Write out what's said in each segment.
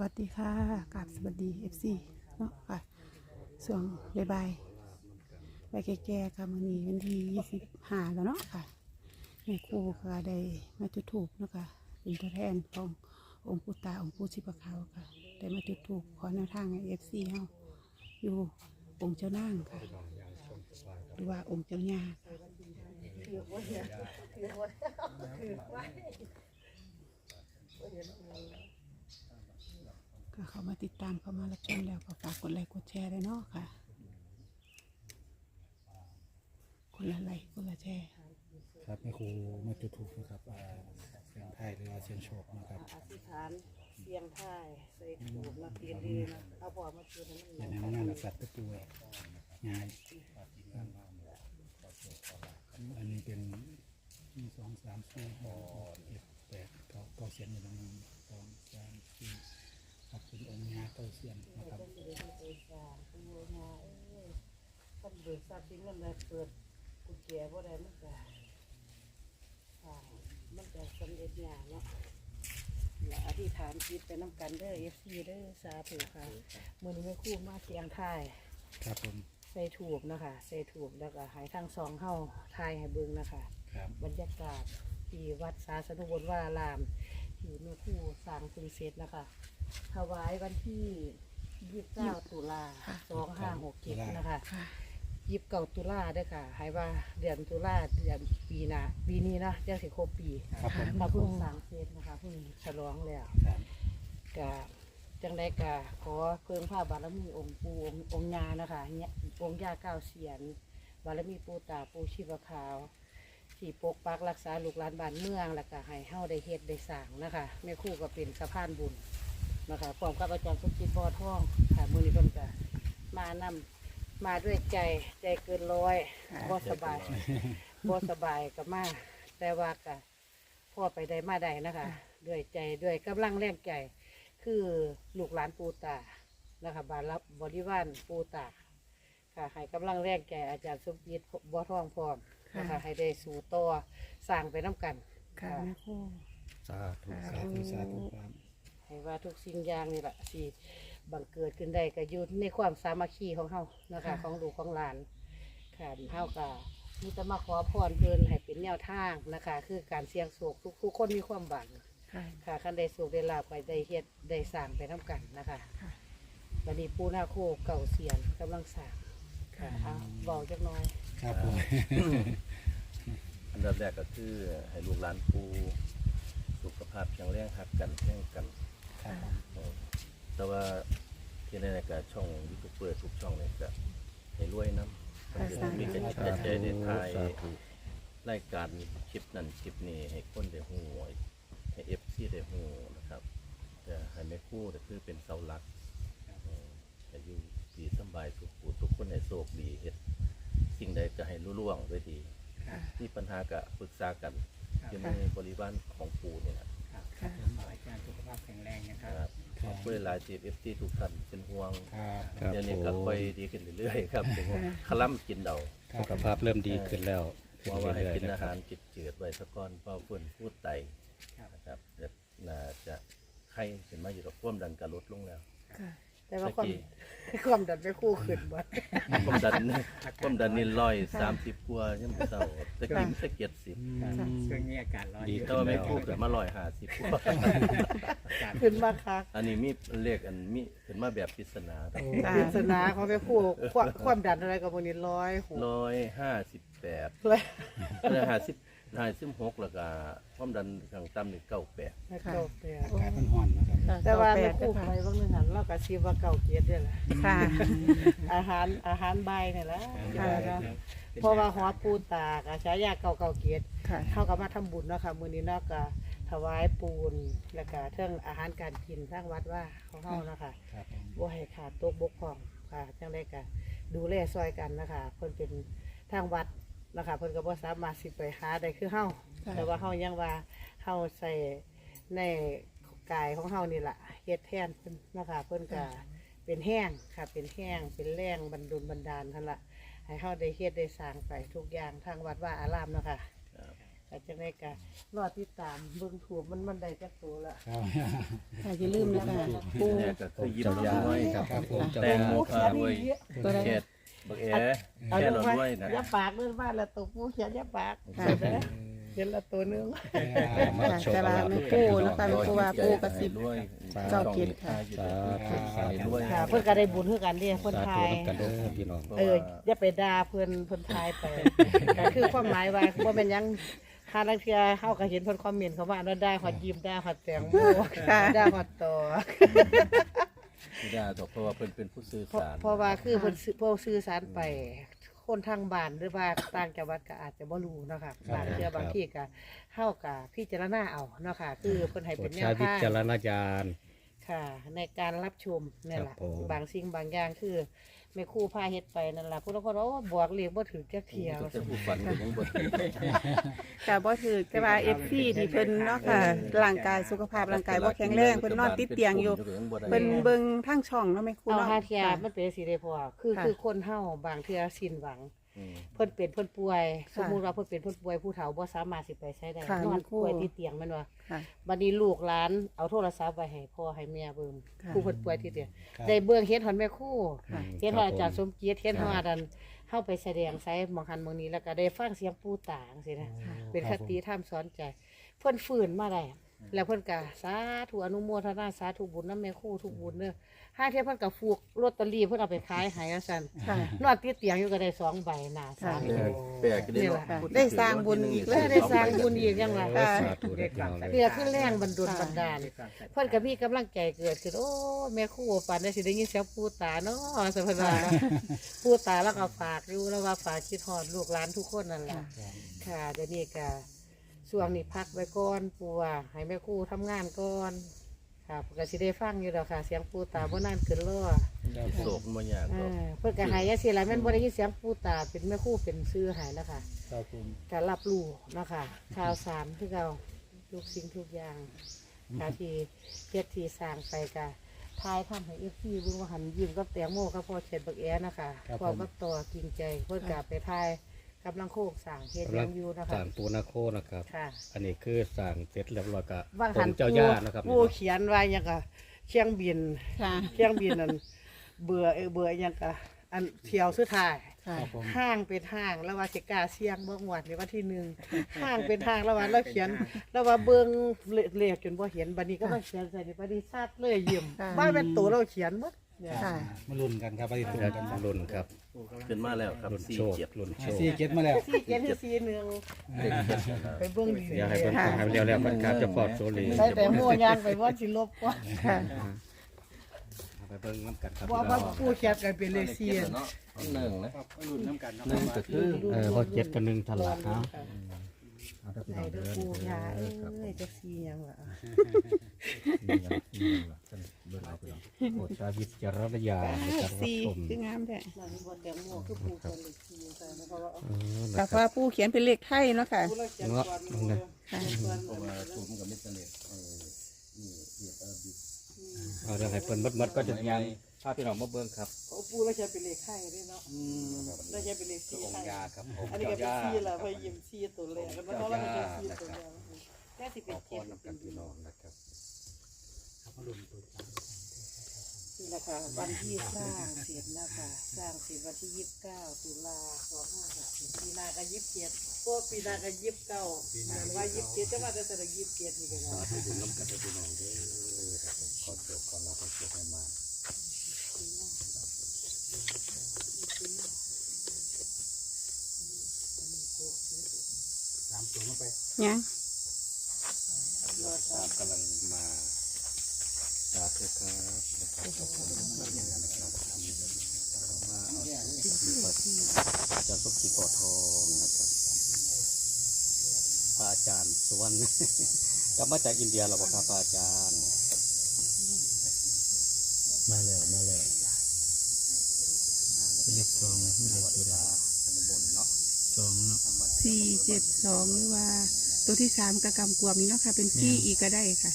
วัสดีค่ะกราบสวัสดี FC เนาะค่ะส่วงบ่ายๆไปแก่ๆค่ะมือนี้วันที่25แล้วเนาะค่ะแม่ครูก็ได้มาจุดธูปเนาะค่ะเป็นตัวแทนขององค์ปู่ตาองค์ปู่ชิบะขาวค่ะได้มาจุดธูปขอแนวทางให้ FC เฮาอยู่องค์เจ้านางค่ะหรือว่าองค์เจ้าย่าค่ะ ก็เข้ามาติดตามเข้ามารับชมแล้วก็ฝากกดไลค์กดแชร์ด้วยเนาะค่ะคนละไลค์คนละแชร์ครับแม่ครูมาจุดถูกนะครับอ่าเสียงไทายหรือว่าเสียงโชคนะครับอธิษฐานเสียงท่ายใส่ถูกมาเตียนดีนะเอาบ่อมาจุดให้เป็มันนในงานสัตว์ตะปูง่ายอันนี้เป็นหนึ่งสองสามสี่ห้าหกเจ็ดแปดเก้าเก้าเสียนอยู่ตรงนั้นสองสามสี่ ครับเป็นองค์งาเก้าเสียนนะครับต้องเดินไปสร้างตัวงาเอ้ยต้องเบิกทรัพย์สินเงินเลยเปิดกุญแจบ่ได้มันก็อ่ามันก็สำเร็จงานเนาะและอธิษฐานจิตไปน้ำกันเด้อ FC เด้อสาธุค่ะมื้อนี้แม่ครูมาเสียงทายครับผมใส่ถูกนะคะใส่ถูกแล้วก็ใหายทางสองเข้าทายให้เบิ่งนะคะ ครับบรรยากาศที่วัดสาสนุวรวารารามที่แม่ครู่สร้างคุณเสร็จนะคะ ถวายวันที่ยี่สิบเก้าตุลาสองห้าหกเจ็ดนะคะค่ะยี่สิบเก้าตุลาเด้อค่ะให้ว่าเดือนตุลาเดือนปีหน้าปีนี้นะยังสิครบปีครับผม มาเพิ่งสร้างเสร็จนะคะเพิ่งฉลองแล้วครับ กะจังได้กะขอเพิ่งผ้าบารมีองค์ปูองค์องค์ญานะคะเนี่ยองค์ย่าเก้าเสียน บารมีปูตาปูชีพขาวที่ปกปักรักษาลูกหลานบ้านเมืองแล้วก็ให้เฮาได้เฮ็ดได้สร้างนะคะแม่ครู่ก็เป็นสะพานบุญ นะคะพร้อมกับอาจารย์สุจิตบ่อท่องค่ะมื้อนี้เพิ่นก็มานำมาด้วยใจใจเกินร้อยบ่สบายบ่สบายก็มาแต่ว่าก็พ่อไปได้มาได้นะคะ ด้วยใจด้วยกำลังแรงใจ คือลูกหลานปูตานะคะบารับบริวารปูตาค่ะให้กำลังแรงใจอาจารย์สมจิตบ่อท่องพร้อมนะคะให้ได้สู่ต่อสร้างไปน้ำกัน ค่ะแม่ครู สาธุสาธุสาธุครับ ให้ว่าทุกสิ่งอย่างนี่แหละสิบังเกิดขึ้นได้ก็อยู่ในความสามัคคีของเฮานะคะของลูกของหลานค่ะเฮาก็มีแต่มาขอพรเพิ่นให้เป็นแนวทางนะคะ คือการเสี่ยงโศกทุกทุกคนมีความหวัง ค่ะ ค่ะคันได้สุขได้ลาภไปได้เฮ็ดได้สร้างไปน้ำกันนะคะค่ะ วันนี้ปูนาโคเก่าเสียนกำลังสร้างค่ะเอาบอกจักหน้อย ครับผม อันดับแรกก็คือให้ลูกหลานปูสุขภาพแข็งแรงหักกันแข่งกันครับเออ แต่ว่าที่ในก็ช่องยูทูบเบอร์ทุกช่องเลยก็ให้รวยน้ำค่ะสาธุมีกันใจใจในไทยรายการคลิปนั้นคลิปนี้ให้คนได้หูให้เอฟซีได้หูนะครับจะให้ไม่คู่แต่คือเป็นเสาหลักเออให้อยู่ดีสำบายทุกผู้ทุกคนให้โชคดีเฮ็ดสิ่งใดก็ให้รุ่ล่วงด้วยดีครับมีปัญหาก็ปรึกษากันครับอยู่ในบริวารของปู่เนี่ยนะ ครับครับผมขอให้อาจารย์สุขภาพแข็งแรงนะคครัรับบขอบคุณหลายจีเอฟซีทุกท่านเป็นห่วงครับครับเดี๋ยวนี้ก็ผมค่อยดีขึ้นเรื่อยๆครับเป็นห่วงคลั่มกินเดาครับสุขภาพเริ่มดีขึ้นแล้วเพราะว่าให้เรื่อยกินๆอานะครัหาบรจิตเจือดไว้สักก้อนเพราะฝุ่นพูดไตครับนะครับเดี๋ยวน่าจะไข้ขึ้นมาอยู่กับความดันก็ลดลงแล้ว ค่ะ แต่ว่าความตะกี้ความดันไม่คู่ขึ้นบ่ความดันความดันนี่ร้อยสามสิบกว่ายังไม่เศร้าตะกี้มันสะเก็ดสิบครับช่วงนี้อากาศร้อนดีแต่ว่าไม่คู่ขึ้นมาร้อยห้าสิบกว่าอากาศขึ้นมาคักอันนี้มีเลขอันมีขึ้นมาแบบปริศนาค่ะปริศนาของไม่คู่ความความดันอะไรกับวันนี้ร้อยหกร้อยห้าสิบแปดเลยร้อยห้าสิบ ห้าสิบหกแล้วก็ความดันข้างต่ำนี่เก้าแปดไม่เก่าแปดอากาศมันร้อนนะครับแต่ว่าแปไม่ดคู่ค่ะไปบางนึงหันเราก็ซีว่าเก่าเกียรติด้วยแหละค่ะ อาหารอาหารใบนี่แหละค่ะ เพราะว่าหัวปูตากอาชายาเก่าเก่าเกียรติค่ะเท่ากับมาทำบุญเนาะค่ะมื้อนี้เนาะก็ถวายปูนแล้วก็เรื่องอาหารการกินทางวัดว่าของเฮาเนาะค่ะ ครับผมบ่ให้ขาดตกบกพร่องค่ะจังได้ก็ดูแลซอยกันนะคะเพิ่นเป็นทางวัด นะคะเพิ่นก็บ่สามารถสิไปหาได้คือเฮาค่ะ แต่ว่าเฮายังว่าเฮาใส่ในกายของเฮานี่ล่ะเฮ็ดแทนเพิ่นนะคะเพิ่นก็เป็นแห้งค่ะ เป็นแห้งเป็นแรงบรรดุลบันดาลท่านละให้เฮาได้เฮ็ดได้สร้างไปทุกอย่างทางวัดว่าอารามเนาะคะครับก็จังได้ก็รอติดตามเบิ่งถูกมันมันได้จักตัวละ ครับค่ะอย่าลืมนะคะปู เนี่ยก็คือยิ้มเจ้าด้วยครับ ครับผมเจ้าแต่งยามุกครับด้วยตัวใดเข็ด บักเอ๋เอาแค่ลเรางมาด้วยนะอย่าปากเรื่องบ้านละตัวผู้เขียนอย่าปากค่ะเห็นไหมเห็นละตัวหนึงค่ะแต่ว่าไม่ปูนะคะไม่ปูว่าปูกระสิบ ด้วยเก้าเจ็ดค่ะ สาธุสาธุ ด้วยค่ะ เพิ่นก็ได้บุญคือกันเด้เพิ่นสาทาธุย น้ำกันเด้อพี่น้อง เอออย่าไปด่าเพิ่นเพิ่นทายไป ก็คือความหมายว่าบ่แม่นหยังหาลังเทื่อเฮาก็เห็นเพิ่นคอมเมนต์เขาว่าว่าได้ฮอดยิ้มได้ฮอดแตงโมได้ฮอดต่อ ไม่ได้ดอกเพราะว่าเพิ่นเป็นผู้สื่อเพราะสารเพราะว่าคือเพิ่นซื้อเพิ่นสื่อสารไป คนทางบ้านหรือว่าต่างจังหวัดก็อาจจะบ่รู้เนาะค่ะบางเทื่อบางที่ก็เฮาก็พิจารณาเอาเนาะค่ะ คือเพิ่นให้โปรเป็ดนแนใช้ววิทาง จารณญาณ ค่ะในการรับชมนี่แหละครับผม บางสิ่งบางอย่างคือ แม่ครู่พาเฮ็ดไปนั่นล่ะผู้ลางคนว่าโอ้บอกเลขบ่ถึงจักเที่ยวจะผู้ฝันก็ยังบ่ถึงค่ะบ่ถือแต่ว่า FC ที่เพิ่นเนาะค่ะร่างกายสุขภาพร่างกายบ่แข็งแรงเพิ่นนอนติดเตียงอยู่เพิ่นเบิ่งทางช่องเนาะแม่ครูเอาเนาะ หาเที่ยมันเป็นสิได้พอคือค่ะ คือคนเฮาบางเที่ยสิ้นหวังอืม เพิ่นเป็นเพิ่นป่วยค่ะสมมุติว่าเพิ่นเป็นเพิ่นป่วยผู้เฒ่าบ่สามารถสิไปใช้ได้ค่ะนอนแม่ครูป่วยที่เตียงแม่นว่าค่ะ บัดนี้ลูกหลานเอาโทรศัพท์ไปให้พ่อให้แม่เบิ่งค่ะ ผู้เพิ่นป่วยที่เตียงครับได้เบิ่งเฮ็ดฮอนแม่ครู่ค่ะ เฮ็ดฮอนอาจารย์สมเกียรติเฮ็ดฮอนอันเฮาไปแสดงไสหมองหันหมองนี้แล้วก็ได้ฟังเสียงปู่ตาจังซี่นะ เป็นคติธรรมสอนใจ เพิ่นฟื้นมาได้ แล้วเพิ่นก็สาธุอนุโมทนาสาธุบุญนำแม่ครู่ทุกบุญเด้อห้าเที่ยเพิ่นก็ฟูกลอตเตอรี่เพิ่นเอาไปขายให้ว่าซั่นค่ะ นอนติดเตียงอยู่ก็ได้สองใบหน้าสามค่ะตัวแปลกได้เนาะค่ะพูถึได้สร้างบุญอีกเออได้สร้างบุญอีกยังไงโอ้สาธุเด้อพี่น้องเลย เพื่อขึ้นแรงบันดลบันดาล เพิ่นก็มีกำลังใจเกิดขึ้นโอ้แม่ครู่ฝันได้สิได้ยินเสียงปู่ตาเนาะสัพพนาปู่ตาแล้วก็ฝากอยู่แล้วว่าฝากคิดฮอดลูกหลานทุกคนนั่นแหละค่ะเดี๋ยวนี้ก็ ช่วงนี้พักไว้ก่อนปู่ว่าให้แม่ครู่ทำงานก่อนค่ะก็สิได้ฟังอยู่ดอกค่ะ เสียงปู่ตาบ่นานขึ้นรอโศกมันยากเอดอกอเพิ่นก็ใหายจังซี่ล่ะแม่นบ่ได้ยินเสียงปู่ตาเป็นแม่ครู่เป็นชื่อใหายแล้วค่ะ ครับผมการรับรู้เนาะคะข่าวสารที่เราทุกสิ่งทุกอย่างค่ะที่เพียรที่สร้างไปกะทายทำให้เอฟซีบุญวหันยิ้มกับแตงโมกับพ่อเช็ดบักแอนะคะพร้อมกับตัวกินใจเพื่อกลับไปทาย กำลังโคกสั่งเฮ็ดกำหลัยังงอยู่นะคะสั่งปูนาโคนะครับ ค่ะอันนี้คือสั่งเสร็จเรียบร้อยก็ว่างผหันมเจ้าปูย่านะครับปูเขียนไว้หยังกะเชียงบินค่ะ เชียงบินนั่นเบื่อเออเบื่อหยังกะอันเที่ยวสุดท้าย ค่ะ ครับผมห้างเป็นห้างแล้วว่าสิกล้าเสี่ยงเบิ่งวัดในวันที่หนึ่งห้างเป็นห้างแล้วว่าเราเขียนแล้วว่าเบิ่งเลเลขจนบ่เห็นบัดนี้ก็มาเขียนใส่ในบัดนี้ซาดเลยยิ้มค่ะบ้านเป็นตัวเราเขียนหมดเนี่ย ค่ะ มาลุ้นกันครับปฏิทินครับกันครับรุ่นครับขึ้นมาแล้วครับรุ่นสี่โชคเจ็ดรุ่นโชคสี่เจ็ดมาแล้วสี่เจ็ดคือสี่หนึ่งเลขเจ็ดนะครับไปเบิ่งดีเดี๋ยวให้เพิ่นฟังให้เร็วๆกันครับเจะพอดโซลีได้แต่หัวยางไปว่าสิลบว่าค่ะเอาไปเบิ่งน้ำกันครับว่าพี่น้ว่าองผู้เขียนกันเป็นเลขสี่เจ็ดเนาะหนึ่งนะครับมาลุ้นน้ำกันนะหนึ่งก็คือเออพอเจ็ดกับหนึ่งทันละค่ะเอา เอาถ้าพี่ไหนน้องเด้เดิอนผู้ยาเอ้ครับยจักสี่หยังล่ะนี่นะนี่นะท่านเบิ่งเอาพี่น้องโปรดใช้วิจารณญาณในการรับสี่ชมคืองามแท้นั่นบ่แตงโมคือผู้เป็นเลขสี่ใช่เพราะว่าเออนะกับครัว่าบปูเขียนเป็นเลขไทยเนาะค่ะผู้เราเขียนเนาะก่อนมึงนะค่ะเพราะว่าซูมกับมิสเนตเออนี่เรียกอาราบิกเอาเรื่องให้เพิ่นหมดๆก็จะยังพาพี่น้องมาเบิ่งครับโอ้ ปูเราเขียนเป็นเลขไข่ด้วยเนาะเราเขียนเป็นเลขสี่องไข่ค์ยาครับองค์อันนี้ก็เจ้าเป็นย่าซีแหละพอยิ้มซีตัวแรกแล้วมันก็ว่ามันเป็นซีตัวเดียวแค่สิขเป็นอพเจ็รดนำกันพี่น้องนะครับนี่แหละค่ะวันที่สร้างเสร็จนะคะสร้างเสร็จวันที่ยี่สิบเก้าตุลาสองห้าหกสิบปีหนาก็ยี่สิบเจ็ดโอ้ปีหนาก็ยี่สิบเก้าเหมือนว่ายี่สิบเจ็ดจะว่าแต่แต่ยี่สิบเจ็ดนี่กันเนาะขอโชคขอลาภขอโชคให้มาสา มตัวมาไปยังตามกำลังมาสาธุครับนะครับนะครับมาเอาที่ปัดจากสุขีปอทองนะครับพระอาจารย์สุวรรณกลับมาจากอินเดียหรอเปล่าครับพระอาจารย์ มาแล้วมาแล้วเล็กสองไม่เล็กตัวใดอนุบนเนาะ สองเนาะสี่เจ็ดสองหรือว่า ตัวที่สามกระกำกวมนี่เนาะค่ะ เป็นสี่อีกก็ได้ค่ะ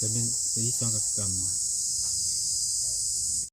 ตัวหนึงตัวที่สองกับก